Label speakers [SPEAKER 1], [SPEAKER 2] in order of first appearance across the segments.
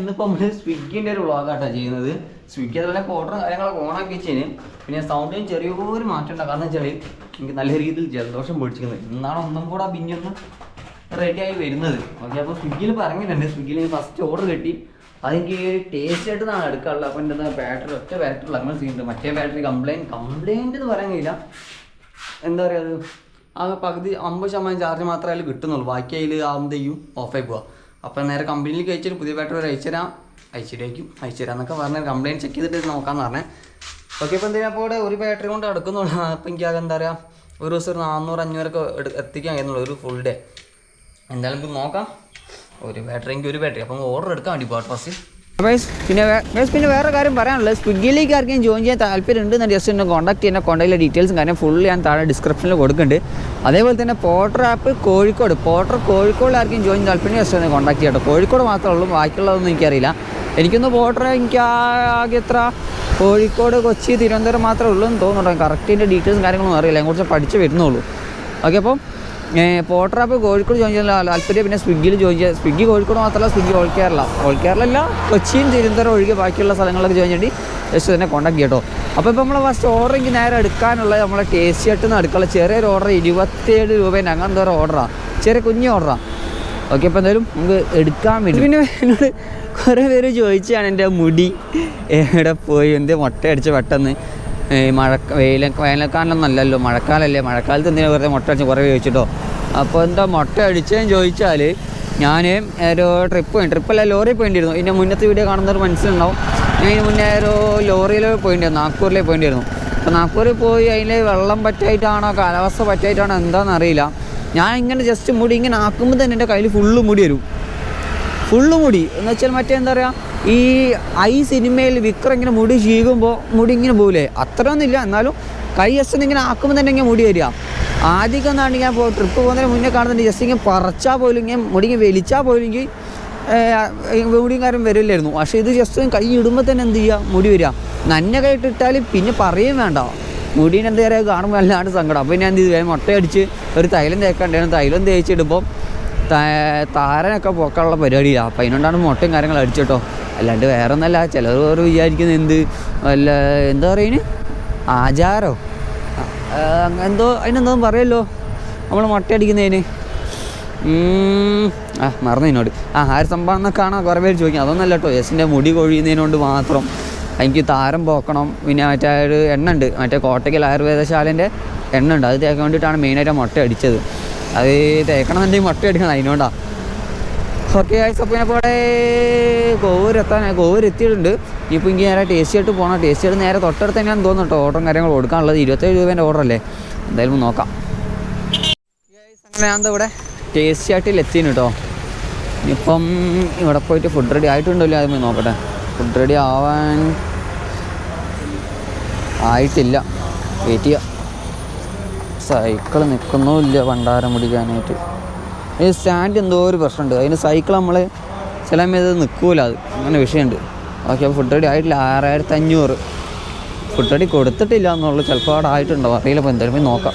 [SPEAKER 1] ഇന്നിപ്പോൾ നമ്മൾ സ്വിഗ്ഗിന്റെ ഒരു വ്ളോഗാട്ടോ ചെയ്യുന്നത്. സ്വിഗ്ഗി അതുപോലെ ഓർഡർ കാര്യങ്ങളൊക്കെ ഓണാക്കി വെച്ചതിന് പിന്നെ സൗണ്ടിന് ചെറിയൊരു മാറ്റം ഉണ്ടാകും കാരണം വെച്ചാൽ എനിക്ക് നല്ല രീതിയിൽ ജലദോഷം പൊടിച്ചിരുന്നത് ഇന്നാണ് ഒന്നും കൂടെ പിന്നൊന്ന് റെഡിയായി വരുന്നത്. ഓക്കെ അപ്പോൾ സ്വിഗ്ഗിയിൽ പറഞ്ഞിട്ടുണ്ട് സ്വിഗ്ഗിയിൽ ഫസ്റ്റ് ഓർഡർ കിട്ടി. അതെനിക്ക് ടേസ്റ്റ് ആയിട്ട് നാളെ എടുക്കാറുള്ളത് അപ്പോൾ എന്റെ ബാറ്ററി ഒറ്റ ബാറ്ററി അങ്ങനെ ചെയ്യുന്നുണ്ട്. മറ്റേ ബാറ്ററി കംപ്ലൈന്റ് കംപ്ലൈന്റ് എന്ന് പറയാൻ കഴിയില്ല. എന്താ പറയുക അത്? ആ പകുതി അമ്പത് ശതമാനം ചാർജ് മാത്രമേ കിട്ടുന്നുള്ളൂ. ബാക്കി അതിൽ ആകുമ്പോഴത്തേക്കും ഓഫായി പോവാം. അപ്പം നേരെ കമ്പനിയിലേക്ക് അയച്ചിട്ട് പുതിയ ബാറ്ററി ഒരു അയച്ചുതരാം അയച്ചിട്ടേക്കും അയച്ചുതരാം എന്നൊക്കെ പറഞ്ഞ് കംപ്ലയിന്റ് ചെക്ക് ചെയ്തിട്ട് നോക്കാമെന്ന് പറഞ്ഞേ. ഓക്കെ ഇപ്പോൾ എന്തിനാ അപ്പോൾ ഇവിടെ ഒരു ബാറ്ററി കൊണ്ട് എടുക്കുന്നുള്ളൂ അപ്പം എനിക്ക് ആകെ എന്താ പറയുക ഒരു ദിവസം ഒരു നാനൂറ് അഞ്ഞൂറൊക്കെ എത്തിക്കാൻ കഴിയുന്നുള്ളൂ ഒരു ഫുൾ ഡേ എന്തായാലും നമുക്ക് നോക്കാം. ഒരു ബാറ്ററി എങ്കിൽ ഒരു ബാറ്ററി അപ്പം ഓർഡർ എടുക്കാൻ വേണ്ടി പോട്ട് ഫസ്റ്റ്
[SPEAKER 2] പിന്നെ ഗൈസ് പിന്നെ വേറെ കാര്യം പറയാനുള്ളത്. സ്വിഗ്ഗിയിലേക്ക് ആർക്കും ജോയിൻ ചെയ്യാൻ താല്പര്യം ഉണ്ടെന്ന് ജസ്റ്റ് എന്നെ കോൺടാക്ട് ചെയ്യുന്ന കോൺടാക്റ്റിലെ ഡീറ്റെയിൽസും കാര്യം ഫുൾ ഞാൻ താഴെ ഡിസ്ക്രിപ്ഷനിൽ കൊടുക്കുന്നുണ്ട്. അതേപോലെ തന്നെ porter app Kozhikode. Porter Kozhikode ആർക്കും ജോയിൻ താല്പര്യം ജസ്റ്റ് ഒന്ന് കോൺടാക്ട് ചെയ്യട്ടോ. കോഴിക്കോട് മാത്രമേ ഉള്ളൂ ബാക്കിയുള്ളതൊന്നും എനിക്കറിയില്ല. എനിക്കൊന്ന് പോട്ടർ എനിക്ക് ആകെ എത്ര? കോഴിക്കോട് കൊച്ചി തിരുവനന്തപുരം മാത്രമേ ഉള്ളൂ എന്ന് തോന്നുന്നുണ്ടോ? കറക്റ്റിന്റെ ഡീറ്റെയിൽസും കാര്യങ്ങളൊന്നും അറിയില്ല. അതിനെക്കുറിച്ച് പഠിച്ച് വരുന്നുള്ളൂ ഓക്കെ അപ്പം പോർട്ടർ ആപ്പ് കോഴിക്കോട് ജോയിൻ ചെയ്യാൻ താല്പര്യം പിന്നെ സ്വിഗ്ഗിയിൽ ജോയിൻ ചെയ്യാം സ്വിഗ്ഗി കോഴിക്കോട് മാത്രമല്ല Swiggy all Kerala. All Kerala അല്ല കൊച്ചിയും തിരുവനന്തപുരം ഒഴികെ ബാക്കിയുള്ള സ്ഥലങ്ങളൊക്കെ ജോയിൻ ചെയ്യേണ്ടി ജസ്റ്റ് തന്നെ കോൺടാക്ട് ചെയ്യട്ടോ. അപ്പോൾ ഇപ്പോൾ നമ്മൾ ഫസ്റ്റ് ഓർഡർ എനിക്ക് നേരെ എടുക്കാനുള്ളത് നമ്മളെ ടേസ്റ്റി ആയിട്ട് നിന്ന് അടുക്കള ചെറിയൊരു ഓർഡർ ഇരുപത്തേഴ് രൂപേന്റെ അങ്ങനെ എന്തോ ഓർഡറാണ് ചെറിയ കുഞ്ഞു ഓർഡറാണ് ഓക്കെ അപ്പോൾ എന്തായാലും നമുക്ക് എടുക്കാൻ വേണ്ടി പിന്നെ എന്നോട് കുറേ പേര് ചോദിച്ചാണ് എന്റെ മുടി. എവിടെ പോയി? എന്ത് മുട്ട അടിച്ച് പെട്ടെന്ന്? ഏ, മഴ വെയില വേനൽക്കാലം നല്ലല്ലോ മഴക്കാലമല്ലേ മഴക്കാലത്ത് എന്തിനാ വെറുതെ മുട്ട അടിച്ച് കുറേ ചോദിച്ചിട്ടോ? അപ്പോൾ എന്താ മുട്ട അടിച്ചതെന്ന് ചോദിച്ചാൽ ഞാൻ ഒരു ട്രിപ്പ് പോയി ട്രിപ്പല്ല ലോറി പോയിട്ടിരുന്നു ഇതിന്റെ മുന്നത്തെ വീഡിയോ കാണുന്നവർ മനസ്സിലുണ്ടാവും. ഞാൻ ഇതിന് മുന്നേ ഒരു ലോറിയിൽ പോയിട്ടിരുന്നു നാഗ്പൂരിലേക്ക് പോയിട്ടിരുന്നു അപ്പോൾ നാഗ്പൂരിൽ പോയി അതിൽ വെള്ളം പറ്റായിട്ടാണോ കാലാവസ്ഥ പറ്റായിട്ടാണോ എന്താണെന്ന് അറിയില്ല. ഞാൻ ഇങ്ങനെ ജസ്റ്റ് മുടി ഇങ്ങനെ ആക്കുമ്പോൾ തന്നെ എന്റെ കയ്യിൽ ഫുള്ള് മുടി വരും. ഫുള്ള് മുടി. എന്ന് വെച്ചാൽ മറ്റേ എന്താ പറയുക ഈ ഐ സിനിമയിൽ വിക്രം ഇങ്ങനെ മുടി ചീകുമ്പോൾ മുടി ഇങ്ങനെ പോകില്ലേ അത്രയൊന്നുമില്ല. എന്നാലും കൈ ജസ്റ്റ് ഇങ്ങനെ ആക്കുമ്പോൾ തന്നെ ഇങ്ങനെ മുടി വരിക. ആദ്യമൊക്കെ ഒന്നാണ് ഞാൻ ട്രിപ്പ് പോകുന്നതിന് മുന്നേ കാണുന്നുണ്ട് ജസ്റ്റ് ഇങ്ങനെ പറച്ചാൽ പോലും ഇങ്ങനെ മുടി ഇങ്ങനെ വലിച്ചാൽ പോലും എനിക്ക് മുടിയും കാര്യം വരില്ലായിരുന്നു. പക്ഷേ ഇത് ജസ്റ്റ് കൈ ഇടുമ്പോൾ തന്നെ എന്ത് ചെയ്യുക? മുടി വരിക. നന്നെ കൈട്ടിട്ടാൽ പിന്നെ പറയുകയും വേണ്ട. മുടീനെ എന്താ പറയുക കാണുമ്പോൾ അല്ലാണ്ട് സങ്കടം. അപ്പോൾ ഞാൻ എന്ത് ചെയ്തു? മുട്ടയടിച്ച് ഒരു തൈലം തേക്കാണ്ടായിരുന്നു തൈലം തേച്ചിടുമ്പോൾ താരനൊക്കെ പോക്കാനുള്ള പരിപാടിയാണ് അപ്പം അതിനോണ്ടാണ് മുട്ടയും കാര്യങ്ങളും അടിച്ചിട്ടോ. അല്ലാണ്ട് വേറെ ഒന്നല്ല ചിലർ വേറെ വിചാരിക്കുന്നത് എന്ത്? വല്ല എന്താ പറയുന്നത് ആചാരോ? എന്തോ അതിനെന്തോ പറയല്ലോ. നമ്മൾ മുട്ട അടിക്കുന്നതിന്. ഉം, ആ മറന്നു എന്നോട്. ആ ആര് സംഭവം എന്നൊക്കെ കാണാൻ കുറേ പേര് ചോദിക്കും. അതൊന്നല്ല കേട്ടോ യെസിന്റെ മുടി കൊഴിയുന്നതിനോണ്ട് മാത്രം. എനിക്ക് താരം പോക്കണം. പിന്നെ മറ്റേ ഒരു എണ്ണ ഉണ്ട്. മറ്റേ കോട്ടയ്ക്കൽ ആയുർവേദശാലേന്റെ എണ്ണ ഉണ്ട്. അത് തേക്കാൻ വേണ്ടിയിട്ടാണ് മെയിനായിട്ട് മുട്ട അടിച്ചത്. അത് തേക്കണം എന്റെ മുട്ട അടിക്കണം അതിനോണ്ടാണ് ഓക്കെ അപ്പോൾ ഞാൻ പോടെ കോവൂരെത്താൻ കോവൂരെത്തിയിട്ടുണ്ട് ഇപ്പോൾ എനിക്ക് നേരെ ടേസ്റ്റ് ആയിട്ട് പോകണം ടേസ്റ്റ് ആയിട്ട് നേരെ തൊട്ടടുത്ത് തന്നെയാണ് തോന്നുന്നു കേട്ടോ. ഓർഡറും കാര്യങ്ങൾ കൊടുക്കാനുള്ളത്. ഇരുപത്തേഴ് രൂപേന്റെ ഓർഡർ അല്ലേ? എന്തായാലും നോക്കാം. അങ്ങനെ ഞാൻ ഇവിടെ ടേസ്റ്റി ആയിട്ട് എത്തിന് കേട്ടോ. ഇനിയിപ്പം ഇവിടെ പോയിട്ട് ഫുഡ് റെഡി ആയിട്ടുണ്ടല്ലോ. അത് നോക്കട്ടെ. ഫുഡ് റെഡി ആവാൻ ആയിട്ടില്ല. വെയിറ്റ് ചെയ്യാം. സൈക്കിൾ നിൽക്കുന്നുമില്ല ഭണ്ഡാരം പിടിക്കാനായിട്ട്. ഈ സ്റ്റാൻഡ് എന്തോ ഒരു പ്രശ്നമുണ്ട്. അതിന് സൈക്കിൾ നമ്മൾ ചില സമയത്ത് നിൽക്കൂല അത്. അങ്ങനെ വിഷയമുണ്ട്. അപ്പോൾ ഫുഡ് റെഡി ആയിട്ടില്ല. ആറായിരത്തി അഞ്ഞൂറ് ഫുഡ് റെഡി കൊടുത്തിട്ടില്ല എന്നുള്ളൂ. ചിലപ്പോൾ അവിടെ ആയിട്ടുണ്ടോ അറിയില്ല. അപ്പോൾ എന്തായാലും പോയി നോക്കാം.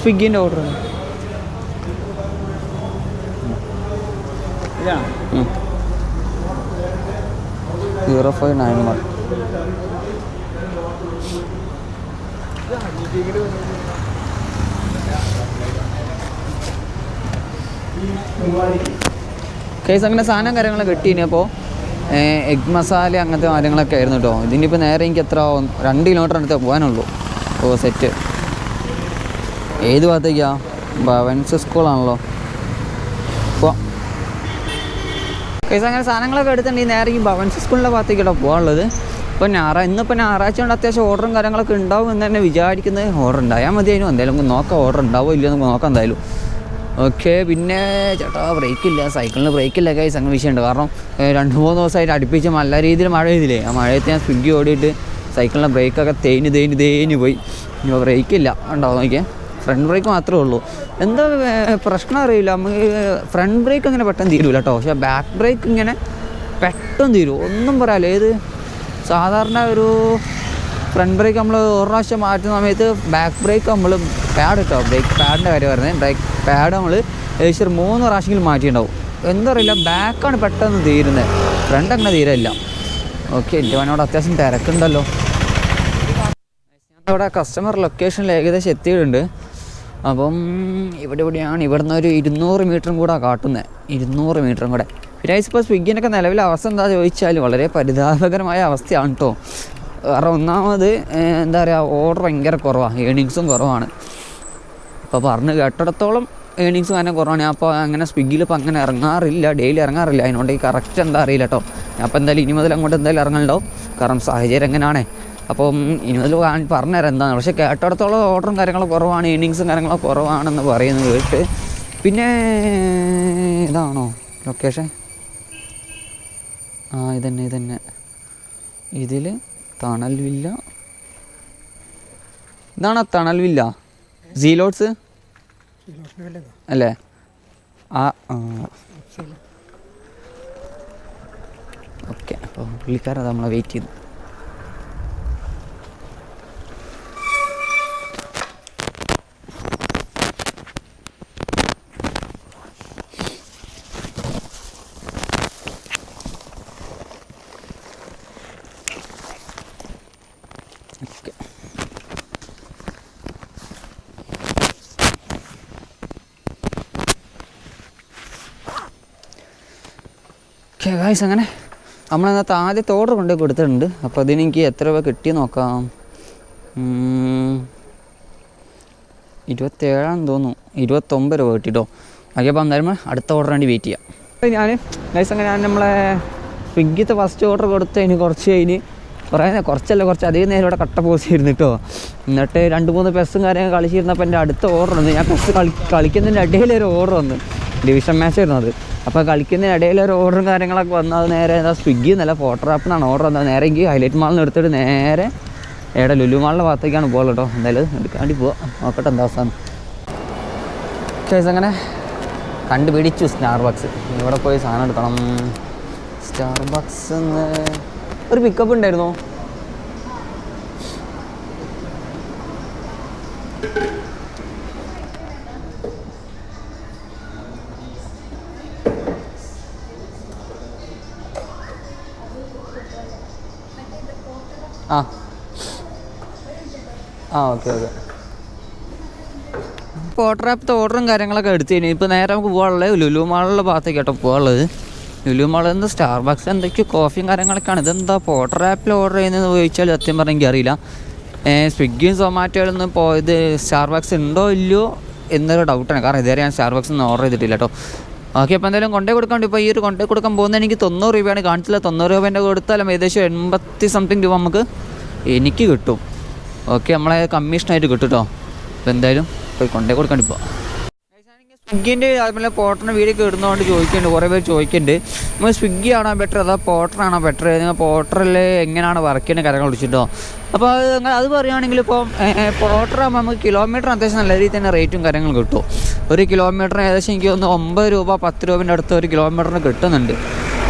[SPEAKER 2] സ്വിഗ്ഗിന്റെ order zero five nine one. Case അങ്ങനെ സാധനം കാര്യങ്ങളൊക്കെ കിട്ടീനി അപ്പോൾ എഗ് മസാല അങ്ങനത്തെ കാര്യങ്ങളൊക്കെ ആയിരുന്നു കേട്ടോ ഇതിനിപ്പോൾ നേരെ എനിക്ക് എത്ര ആവും? രണ്ട് കിലോമീറ്റർ അടുത്ത് പോകാനുള്ളൂ. ഓ സെറ്റ് ഏത് ഭാഗത്തേക്കാണ് ഭവൻസ് സ്കൂളാണല്ലോ പോവാം കേസ് അങ്ങനെ സാധനങ്ങളൊക്കെ എടുത്തിട്ടുണ്ടെങ്കിൽ നേരെ ഈ ഭവൻസ് സ്കൂളിന്റെ ഭാഗത്തേക്കാണ് പോകാനുള്ളത്? ഇപ്പോൾ ഞായറാ ഇന്നിപ്പോൾ ഞായറാഴ്ച കൊണ്ട് അത്യാവശ്യം ഓർഡറും കാര്യങ്ങളൊക്കെ ഉണ്ടാവും എന്ന് തന്നെ വിചാരിക്കുന്നത്. ഓർഡർ ഉണ്ടായാൽ മതിയായിരുന്നു എന്തായാലും നമുക്ക് നോക്കാം ഓർഡർ ഉണ്ടാവോ ഇല്ലയോ നമുക്ക് നോക്കാം എന്തായാലും. ഓക്കെ പിന്നെ ചേട്ടാ ബ്രേക്കില്ല സൈക്കിളിന് ബ്രേക്കില്ല കൈസ്. അങ്ങനെ വിഷയമുണ്ട്. കാരണം രണ്ട് മൂന്ന് ദിവസമായിട്ട് അടുപ്പിച്ച് നല്ല രീതിയിൽ മഴ പെയ്തില്ലേ? ആ മഴയത്ത് ഞാൻ സ്വിഗ്ഗി ഓടിയിട്ട് സൈക്കിളിന്റെ ബ്രേക്കൊക്കെ തേഞ്ഞ് തേഞ്ഞ് തേഞ്ഞ് പോയി. ഇനി ബ്രേക്ക് ഇല്ല. ഉണ്ടാവും നോക്കിയേ. ഫ്രണ്ട് ബ്രേക്ക് മാത്രമേ ഉള്ളൂ. എന്താ പ്രശ്നം അറിയില്ല. നമുക്ക് ഫ്രണ്ട് ബ്രേക്ക് അങ്ങനെ പെട്ടെന്ന് തീരൂല കേട്ടോ പക്ഷേ ബാക്ക് ബ്രേക്ക് ഇങ്ങനെ പെട്ടെന്ന് തീരും. ഒന്നും പറയാല്ല ഏത്? സാധാരണ ഒരു ഫ്രണ്ട് ബ്രേക്ക് നമ്മൾ ഒരു പ്രാവശ്യം മാറ്റുന്ന സമയത്ത് ബാക്ക് ബ്രേക്ക് നമ്മൾ പാഡ് കേട്ടോ ബ്രേക്ക് പാഡിന്റെ കാര്യം പറയുന്നത്. ബ്രേക്ക് പാഡ് നമ്മൾ ഏകദേശം മൂന്ന് പ്രാവശ്യമെങ്കിലും മാറ്റിയിട്ടുണ്ടാവും. എന്തറിയില്ല ബാക്കാണ് പെട്ടെന്ന് തീരുന്നത്. ഫ്രണ്ട് അങ്ങനെ തീരല്ല ഓക്കെ എന്റെ മനോട് അത്യാവശ്യം തിരക്കുണ്ടല്ലോ. അവിടെ കസ്റ്റമർ ലൊക്കേഷനിൽ ഏകദേശം എത്തിയിട്ടുണ്ട്. അപ്പം ഇവിടെ ഇവിടെയാണ് ഇവിടുന്ന് ഒരു ഇരുന്നൂറ് മീറ്ററും കൂടെ കാട്ടുന്നത് ഇരുന്നൂറ് മീറ്ററും കൂടെ. പിന്നെ ഇപ്പോൾ സ്വിഗ്ഗിനൊക്കെ നിലവിലെ അവസ്ഥ എന്താ ചോദിച്ചാൽ വളരെ പരിതാപകരമായ അവസ്ഥയാണ് കേട്ടോ കാരണം ഒന്നാമത് എന്താ പറയുക ഓർഡർ ഭയങ്കര കുറവാണ് ഏണിങ്സും കുറവാണ്. അപ്പോൾ പറഞ്ഞ് കേട്ടിടത്തോളം ഏണിങ്സ് തന്നെ കുറവാണ്. അപ്പോൾ അങ്ങനെ സ്വിഗ്ഗിയിൽ ഇപ്പോൾ അങ്ങനെ ഇറങ്ങാറില്ല ഡെയിലി ഇറങ്ങാറില്ല. അതിനോണ്ട് ഈ കറക്റ്റ് എന്താ അറിയില്ല കേട്ടോ അപ്പോൾ എന്തായാലും ഇനി മുതൽ അങ്ങോട്ട് എന്തായാലും ഇറങ്ങണ്ടോ കാരണം സാഹചര്യം എങ്ങനെയാണേ അപ്പം ഇനി മുതൽ പറഞ്ഞു തരാം എന്താണ്. പക്ഷേ കേട്ടിടത്തോളം ഓർഡറും കാര്യങ്ങളും കുറവാണ് ഇന്നിങ്സും കാര്യങ്ങളൊക്കെ കുറവാണെന്ന് പറയുന്നത് കേട്ട്. പിന്നെ ഇതാണോ ലൊക്കേഷൻ ആ ഇതന്നെ ഇതന്നെ. ഇതിൽ തണൽ വില്ല. ഇതാണോ തണൽ വില്ല? സീലോട്സ്? അല്ലേ? ആ ഓക്കെ അപ്പോൾ പുള്ളിക്കാരത് നമ്മളെ വെയിറ്റ് ചെയ്തു ഗായ്സ് അങ്ങനെ നമ്മൾ അന്നത്തെ ആദ്യത്തെ ഓർഡർ കൊണ്ടുപോയി കൊടുത്തിട്ടുണ്ട്. അപ്പോൾ അതിനെനിക്ക് എത്ര രൂപ കിട്ടി നോക്കാം. ഇരുപത്തേഴാന്ന് തോന്നുന്നു. ഇരുപത്തൊമ്പത് രൂപ കിട്ടിട്ടോ. അപ്പോൾ എന്തായാലും അടുത്ത ഓർഡർ വേണ്ടി വെയിറ്റ് ചെയ്യാം. ഞാൻ ഗൈസ് അങ്ങനെ ഞാൻ നമ്മളെ സ്വിഗ്ഗിത്തെ ഫസ്റ്റ് ഓർഡർ കൊടുത്തതിന് കുറച്ച് കഴിഞ്ഞ് കുറേ കുറച്ചല്ല കുറച്ച് അധികം നേരം ഇവിടെ കട്ട പോസ് ചെയ്തിരുന്നു കേട്ടോ എന്നിട്ട് രണ്ട് മൂന്ന് പെസ്സും കാര്യങ്ങൾ കളിച്ചിരുന്നപ്പോൾ എന്റെ അടുത്ത ഓർഡർ വന്നു. ഞാൻ പെസ് കളി കളിക്കുന്നതിന്റെ ഇടയിലൊരു ഓർഡർ വന്നു. ഡിവിഷൻ മാച്ച് വരുന്നത്. അപ്പോൾ കളിക്കുന്നതിനിടയിൽ ഒരു ഓർഡറും കാര്യങ്ങളൊക്കെ വന്നത് അത് നേരെ എന്താ സ്വിഗ്ഗി എന്നല്ല ഫോട്ടോ ആപ്പിൽ ഓർഡർ വന്നത്. നേരെ എനിക്ക് ഹൈലൈറ്റ് മാളിൽ നിന്ന് എടുത്തിട്ട് നേരെ എവിടെ ലുലു മാളിന്റെ ഭാഗത്തേക്കാണ് പോകുന്നത് കേട്ടോ. എന്തായാലും എടുക്കാണ്ടി പോവാം. നോക്കട്ടെ എന്താ അവസാനം. കേസ് അങ്ങനെ കണ്ടുപിടിച്ചു സ്റ്റാർബക്സ് ഇവിടെ പോയി സാധനം എടുക്കണം. സ്റ്റാർബക്സ് ഒരു പിക്കപ്പ് ഉണ്ടായിരുന്നോ? ആ. ആ ഓക്കെ ഓക്കെ. ഇപ്പോൾ ഓർഡർ ആപ്പത്തെ ഓർഡറും കാര്യങ്ങളൊക്കെ എടുത്തു കഴിഞ്ഞു ഇപ്പോൾ നേരെ നമുക്ക് പോകാനുള്ളത് ലുലു മാളിലുള്ള ഭാഗത്തേക്ക് കേട്ടോ പോകാനുള്ളത് ലുലു മാളിൽ നിന്ന് സ്റ്റാർ ബാക്സ് എന്തൊക്കെയോ കോഫിയും കാര്യങ്ങളൊക്കെയാണ്. ഇതെന്താ ഇപ്പോൾ ഓർഡർ ആപ്പിൽ ഓർഡർ ചെയ്യുന്നത് ചോദിച്ചാൽ സത്യം പറഞ്ഞാൽ എനിക്കറിയില്ല ഏഹ് സ്വിഗ്ഗിയും സൊമാറ്റോയിലൊന്നും പോയത് സ്റ്റാർ ബാക്സ് ഉണ്ടോ ഇല്ലയോ എന്നൊരു ഡൗട്ടാണ് കാരണം ഇതുവരെ ഞാൻ സ്റ്റാർ ബാക്സ് ഒന്നും ഓർഡർ ചെയ്തിട്ടില്ല കേട്ടോ ഓക്കെ അപ്പോൾ എന്തായാലും കൊണ്ടേ കൊടുക്കാണ്ട് ഇപ്പോൾ ഈ ഒരു കൊണ്ടേ കൊടുക്കാൻ പോകുന്നത് എനിക്ക് തൊണ്ണൂറ് രൂപയാണ്. കാണിച്ചില്ല. തൊണ്ണൂറ് രൂപേന്റെ കൊടുത്താലും ഏകദേശം എൺപത്തി സംതിങ് രൂപ നമുക്ക് എനിക്ക് കിട്ടും. ഓക്കെ നമ്മളെ കമ്മീഷനായിട്ട് കിട്ടും കേട്ടോ അപ്പോൾ എന്തായാലും പോയി കൊണ്ടേ കൊടുക്കാണ്ട് ഇപ്പോൾ സ്വിഗ്ഗിന്റെ അതുപോലെ പോട്ടറിന് വീടൊക്കെ ഇടുന്നതുകൊണ്ട് ചോദിക്കുന്നുണ്ട് കുറേ പേര് ചോദിക്കുന്നുണ്ട്. നമ്മൾ സ്വിഗ്ഗി ആണോ ബെറ്റർ അതോ പോട്ടറാണോ ബെറ്റർ നിങ്ങൾ പോട്ടറിൽ എങ്ങനെയാണ് വർക്ക് ചെയ്യുന്ന കാര്യങ്ങൾ വിളിച്ചിട്ടോ അപ്പോൾ അത് അത് പറയുകയാണെങ്കിൽ ഇപ്പോൾ പോട്ടറാകുമ്പോൾ നമുക്ക് കിലോമീറ്റർ അത്യാവശ്യം നല്ല രീതിയിൽ തന്നെ റേറ്റും കാര്യങ്ങളും കിട്ടും. ഒരു കിലോമീറ്ററിന് ഏകദേശം എനിക്ക് ഒന്ന് ഒമ്പത് രൂപ പത്ത് രൂപേന്റെ അടുത്ത് ഒരു കിലോമീറ്ററിന് കിട്ടുന്നുണ്ട്.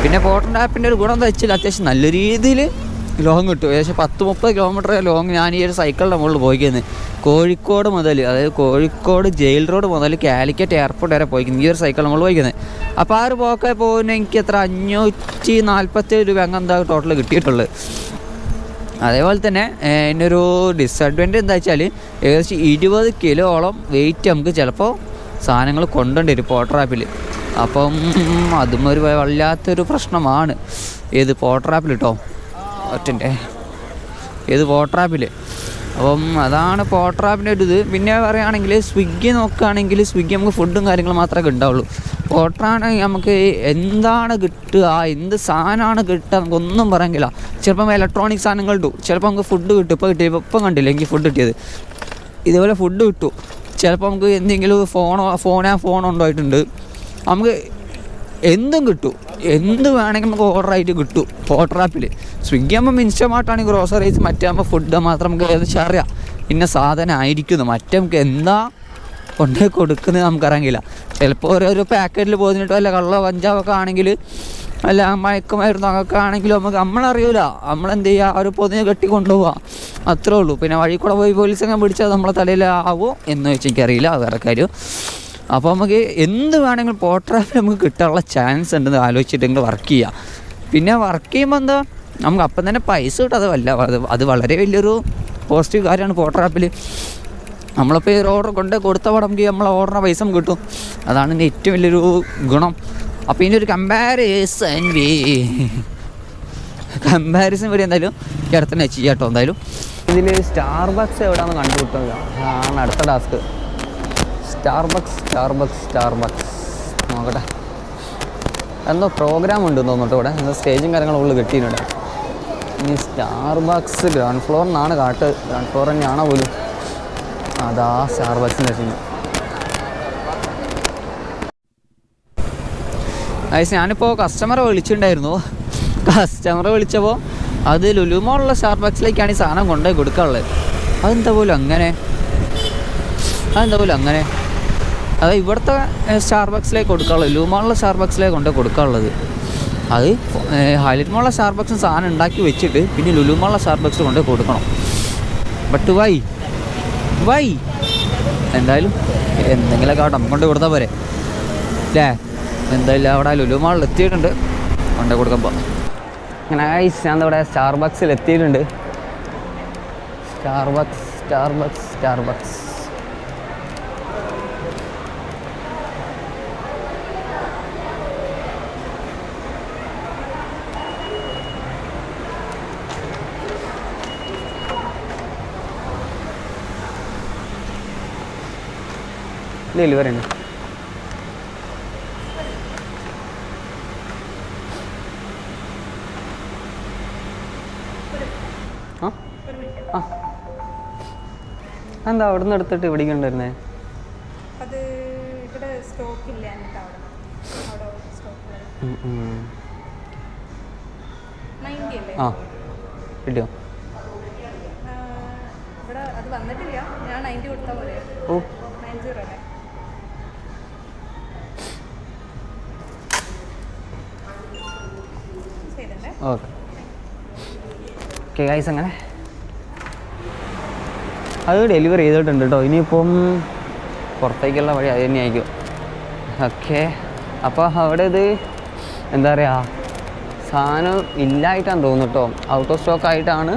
[SPEAKER 2] പിന്നെ പോട്ടറിന്റെ ആപ്പിന്റെ ഒരു ഗുണം എന്താ വെച്ചാൽ അത്യാവശ്യം നല്ല രീതിയിൽ ലോങ് കിട്ടും. ഏകദേശം പത്ത് മുപ്പത് കിലോമീറ്റർ ലോങ് ഞാൻ ഈ ഒരു സൈക്കിളിന്റെ മുകളിൽ പോയിക്കുന്നത് കോഴിക്കോട് മുതൽ അതായത് കോഴിക്കോട് ജയിൽ റോഡ് മുതൽ കാലിക്കറ്റ് എയർപോർട്ട് വരെ പോയിക്കുന്നത് ഈ ഒരു സൈക്കിൾ നമ്മൾ പോയിക്കുന്നത് അപ്പോൾ ആ ഒരു പോക്കെ പോകുന്ന എനിക്ക് എത്ര? അഞ്ഞൂറ്റി നാൽപ്പത്തേഴ് രൂപ അങ്ങനെ എന്താ ടോട്ടൽ കിട്ടിയിട്ടുള്ളത് അതേപോലെ തന്നെ ഒരു ഡിസഡ്വാന്റേജ് എന്താ വെച്ചാൽ ഏകദേശം ഇരുപത് കിലോളം വെയിറ്റ് നമുക്ക് ചിലപ്പോൾ സാധനങ്ങൾ കൊണ്ടുവരും വരും പോട്ടർ ആപ്പിൽ അപ്പം അതും ഒരു വല്ലാത്തൊരു പ്രശ്നമാണ്. ഏത് പോട്ടർ ആപ്പിൽ കേട്ടോ ഒറ്റന്റെ. ഏത് പോട്ടർ ആപ്പിൽ അപ്പം അതാണ് പോട്ടർ ആപ്പിന്റെ ഒരു ഇത്. പിന്നെ പറയുകയാണെങ്കിൽ സ്വിഗ്ഗി നോക്കുകയാണെങ്കിൽ സ്വിഗ്ഗി നമുക്ക് ഫുഡും കാര്യങ്ങളും മാത്രമേ ഉണ്ടാവുള്ളൂ പോട്ടറാണെങ്കിൽ നമുക്ക് എന്താണ് കിട്ടുക എന്ത് സാധനമാണ് കിട്ടുക നമുക്കൊന്നും പറയാൻ കഴിയില്ല. ചിലപ്പം ഇലക്ട്രോണിക് സാധനങ്ങൾ കിട്ടും ചിലപ്പോൾ നമുക്ക് ഫുഡ് കിട്ടും. ഇപ്പോൾ കിട്ടിയത് ഇപ്പം കണ്ടില്ല? എനിക്ക് ഫുഡ് കിട്ടിയത്. ഇതുപോലെ ഫുഡ് കിട്ടും. ചിലപ്പോൾ നമുക്ക് എന്തെങ്കിലും ഫോണോ ഫോണോ ഫോൺ ഉണ്ടായിട്ടുണ്ട് നമുക്ക് എന്തും കിട്ടും. എന്ത് വേണമെങ്കിൽ നമുക്ക് ഓർഡർ ആയിട്ട് കിട്ടും. ഓർഡർ ആപ്പിൽ സ്വിഗ്ഗി ആകുമ്പോൾ ഇൻസ്റ്റമാർട്ടാണ് ഗ്രോസറീസ് മറ്റാകുമ്പോൾ ഫുഡ് മാത്രം നമുക്ക് ഏകദേശം അറിയാം. ഇന്ന സാധനം ആയിരിക്കുന്നു. മറ്റേ നമുക്ക് എന്താ കൊണ്ടുപോയി കൊടുക്കുന്നത് നമുക്കറിയില്ല. ചിലപ്പോൾ ഓരോരോ പാക്കറ്റിൽ പോന്നിട്ടോ അല്ല കള്ളോ കഞ്ചാവൊക്കെ ആണെങ്കിൽ അല്ല മയക്കുമായിരുന്നു അതൊക്കെ ആണെങ്കിലും നമുക്ക് നമ്മളറിയില്ല നമ്മളെന്ത് ചെയ്യുക ആ ഒരു പൊതിഞ്ഞ് കെട്ടി കൊണ്ടുപോവുക അത്രേ ഉള്ളൂ. പിന്നെ വഴി കൂടെ പോയി പോലീസൊക്കെ പിടിച്ചാൽ നമ്മളെ തലയിലാവോ എന്ന് വെച്ച് എനിക്കറിയില്ല. അത് കാര്യം. അപ്പോൾ നമുക്ക് എന്ത് വേണമെങ്കിലും പോട്ടോഗ്രാഫി നമുക്ക് കിട്ടാനുള്ള ചാൻസ് ഉണ്ടെന്ന് ആലോചിച്ചിട്ടെങ്കിൽ വർക്ക് ചെയ്യാം. പിന്നെ വർക്ക് ചെയ്യുമ്പോൾ എന്താ നമുക്ക് അപ്പം തന്നെ പൈസ കിട്ടും. അത് വല്ല അത് വളരെ വലിയൊരു പോസിറ്റീവ് കാര്യമാണ് ഫോട്ടോഗ്രാഫിൽ നമ്മളിപ്പോൾ ഈ ഓർഡർ കൊണ്ട് കൊടുത്ത പടമെങ്കിൽ നമ്മളെ ഓർഡറിന് പൈസ കിട്ടും. അതാണ് ഇതിന്റെ ഏറ്റവും വലിയൊരു ഗുണം. അപ്പോൾ ഇതിന്റെ ഒരു കമ്പാരിസൺ വേ. കമ്പാരിസൺ വരെ എന്തായാലും ഈ അടുത്ത് തന്നെ ചെയ്യാം കേട്ടോ എന്തായാലും ഇതിൽ സ്റ്റാർബക്സ് എവിടെയാണെന്ന് കണ്ടുപിട്ടുക ആണ് അടുത്ത ടാസ്ക് സ്റ്റാർബക്സ് സ്റ്റാർബക്സ് സ്റ്റാർബക്സ്. നോക്കട്ടെ. എന്തോ പ്രോഗ്രാം ഉണ്ട് തോന്നിട്ട് ഇവിടെ. എന്തോ സ്റ്റേജും കാര്യങ്ങളും ഉള്ളിൽ കെട്ടിയിട്ടുണ്ട്. ഇനി സ്റ്റാർബക്സ് ഗ്രൗണ്ട് ഫ്ലോർ എന്നാണ് കാട്ട്. ഗ്രൗണ്ട് ഫ്ലോർ തന്നെയാണോ പോലും. അതാ സ്റ്റാർബക്സിന്റെ വെച്ചിട്ട് അയസ് ഞാനിപ്പോൾ കസ്റ്റമറെ വിളിച്ചിട്ടുണ്ടായിരുന്നു. കസ്റ്റമറെ വിളിച്ചപ്പോൾ അത് ലുലുമോളുള്ള സ്റ്റാർബക്സിലേക്കാണ് ഈ സാധനം കൊണ്ടുപോയി കൊടുക്കാനുള്ളത്. അതെന്താ പോലും അങ്ങനെ? അതെന്താ പോലും അങ്ങനെ? അത് ഇവിടുത്തെ സ്റ്റാർബക്സിലേക്ക് കൊടുക്കാനുള്ളത്. സ്റ്റാർ സ്റ്റാർബക്സിലേക്ക് കൊണ്ട് കൊടുക്കാനുള്ളത്. അത് ഹൈലൈറ്റ് സ്റ്റാർ സ്റ്റാർബക്സും സാധനം ഉണ്ടാക്കി വെച്ചിട്ട് പിന്നെ ലുലുമോളുള്ള സ്റ്റാർബക്സ് കൊണ്ട് കൊടുക്കണം. ബട്ട് വൈ വൈ എന്തായാലും എന്തെങ്കിലുമൊക്കെ അവിടെ നമുക്ക് കൊണ്ട് കൊടുത്താൽ പോരെ. അല്ലേ എന്തായാലും അവിടെ ലുലു മാളിൽ എത്തിയിട്ടുണ്ട്. കൊണ്ട് കൊടുക്കുമ്പോൾ അങ്ങനെ ഐസ് ഞാൻ ഇവിടെ സ്റ്റാർബക്സിൽ എത്തിയിട്ടുണ്ട്. സ്റ്റാർബക്സ് സ്റ്റാർബക്സ് സ്റ്റാർബക്സ് ഡെലിവറി लो ആ? എന്താ അവിടെ നിന്ന് എടുത്തിട്ട് ഇവിടേക്ക് ഉണ്ടായിരുന്നേ
[SPEAKER 3] അത് ഇവിടെ സ്റ്റോക്ക് ഇല്ല
[SPEAKER 2] ആ. കിട്ടിയോ?
[SPEAKER 3] ആ,
[SPEAKER 2] ഓക്കെ. ഓക്കെ ഗൈസ് അങ്ങനെ. അത് ഡെലിവറി ചെയ്തിട്ടുണ്ട് കേട്ടോ ഇനിയിപ്പം പുറത്തേക്കുള്ള വഴി അത് തന്നെ ആയിരിക്കും. ഓക്കെ അപ്പോൾ അവിടെ ഇത് എന്താ പറയുക സാധനം ഇല്ലായിട്ടാണ് തോന്നുന്നു കേട്ടോ ഔട്ട് ഓഫ് സ്റ്റോക്ക് ആയിട്ടാണ്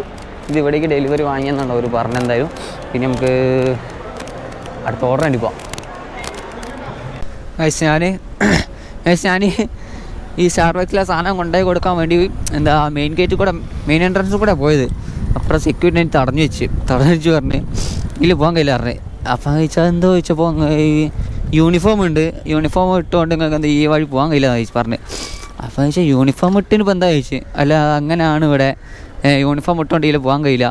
[SPEAKER 2] ഇത് ഇവിടേക്ക് ഡെലിവറി വാങ്ങിയെന്നാണ് അവർ പറഞ്ഞെന്തായാലും. പിന്നെ നമുക്ക് അടുത്ത ഓർഡർ അടിക്കാം ഞാൻ ഞാൻ ഈ സ്റ്റാർബക്സിലെ സാധനം കൊണ്ടുപോയി കൊടുക്കാൻ വേണ്ടി എന്താ മെയിൻ ഗേറ്റിൽ കൂടെ മെയിൻ എൻട്രൻസിൽ കൂടെ പോയത്. അപ്പുറം സെക്യൂരിറ്റി തടഞ്ഞു വെച്ച് തടഞ്ഞു വെച്ച് പറഞ്ഞ് ഇതിൽ പോകാൻ കഴിയില്ല പറഞ്ഞ്. അപ്പം ചോദിച്ചാൽ എന്തോ ചോദിച്ചപ്പോൾ ഈ യൂണിഫോം ഉണ്ട്. യൂണിഫോം ഇട്ടുകൊണ്ട് നിങ്ങൾക്ക് എന്താ ഈ വഴി പോകാൻ കഴിയില്ല ചോദിച്ചു പറഞ്ഞ്. അപ്പം ചോദിച്ചാൽ യൂണിഫോം ഇട്ടിന് ഇപ്പം എന്താ ചോദിച്ചു? അല്ല അങ്ങനെയാണ് ഇവിടെ. യൂണിഫോം ഇട്ടുകൊണ്ട് ഇതിൽ പോകാൻ കഴിയില്ല.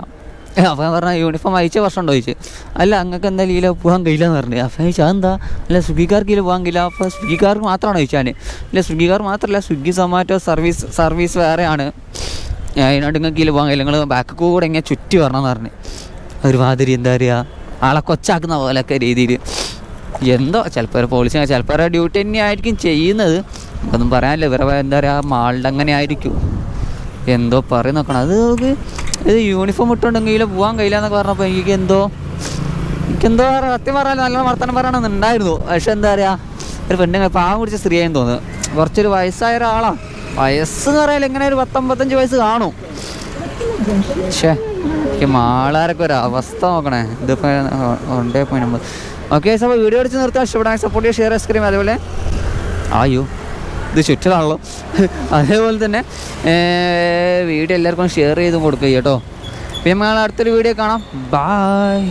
[SPEAKER 2] അപ്പോൾ ഞാൻ പറഞ്ഞ യൂണിഫോം അയച്ച വർഷം ഉണ്ടോ ചോദിച്ചു. അല്ല അങ്ങക്ക് എന്തായാലും ലീല പോകാൻ കഴിയില്ല എന്ന് പറഞ്ഞു അപ്പോൾ ചോദിച്ചാൽ എന്താ അല്ല സ്വിഗ്ഗിക്കാർക്ക് ഇതിൽ പോകാൻ കഴിയില്ല. അപ്പോൾ സ്വിഗ്ഗിക്കാർക്ക് മാത്രമാണോ ചോദിച്ചാൽ അല്ല സ്വിഗ്ഗിക്കാർ മാത്രമല്ല സ്വിഗ്ഗി സൊമാറ്റോ സർവീസ് സർവീസ് വേറെയാണ്. അതിനോട് നിങ്ങൾക്ക് ഇതിൽ പോകാൻ കഴിയില്ല. നിങ്ങൾ ബാക്ക് കൂടെ ഇങ്ങനെ ചുറ്റി വരണമെന്ന് പറഞ്ഞു. ഒരുമാതിരി എന്താ പറയുക ആളെ കൊച്ചാക്കുന്ന പോലൊക്കെ രീതിയിൽ എന്തോ ചിലപ്പോൾ പോലീസ് ചിലപ്പോൾ ഡ്യൂട്ടി തന്നെ ആയിരിക്കും ചെയ്യുന്നത്. നമുക്കൊന്നും പറയാനില്ല ഇവരെ എന്താ പറയുക മാളുടെ അങ്ങനെ ആയിരിക്കും. എന്തോ പറയും നോക്കണം അത് നമുക്ക് ഇത് യൂണിഫോം ഇട്ടുണ്ടെങ്കിൽ പോകാൻ കഴിയില്ല എന്നൊക്കെ പറഞ്ഞപ്പോൾ എനിക്ക് എന്തോ എനിക്കെന്തോ പറയാ- സത്യം പറയാൻ നല്ല വർത്തമാനം പറയണമെന്ന് ഉണ്ടായിരുന്നു. പക്ഷെ എന്താ പറയുക ഒരു പെണ്ണുങ്ങൾ പാവം കുടിച്ച സ്ത്രീയായെന്ന് തോന്നുന്നു. കുറച്ചൊരു വയസ്സായ ഒരാളാണ്. വയസ്സ് എന്ന് പറയാൻ ഇങ്ങനെ ഒരു പത്തൊമ്പത്തഞ്ച് വയസ്സ് കാണും. പക്ഷേ എനിക്ക് മാളാരൊക്കെ ഒരു അവസ്ഥ നോക്കണേ. ഇതിപ്പോൾ ഉണ്ടേ പോയിന്റ് ഓക്കെ അപ്പോൾ വീഡിയോ അടിച്ച് നിർത്താൻ ഇഷ്ടപ്പെടാൻ സപ്പോർട്ട് ചെയ്യുക ഷെയർ ഐസ്ക്രീം അതുപോലെ ആയോ ഇത് ചുറ്റലാണല്ലോ. അതേപോലെ തന്നെ വീഡിയോ എല്ലാവർക്കും ഷെയർ ചെയ്തും കൊടുക്കുക കേട്ടോ. പിന്നെ നമ്മൾ അടുത്തൊരു വീഡിയോ കാണാം. ബായ്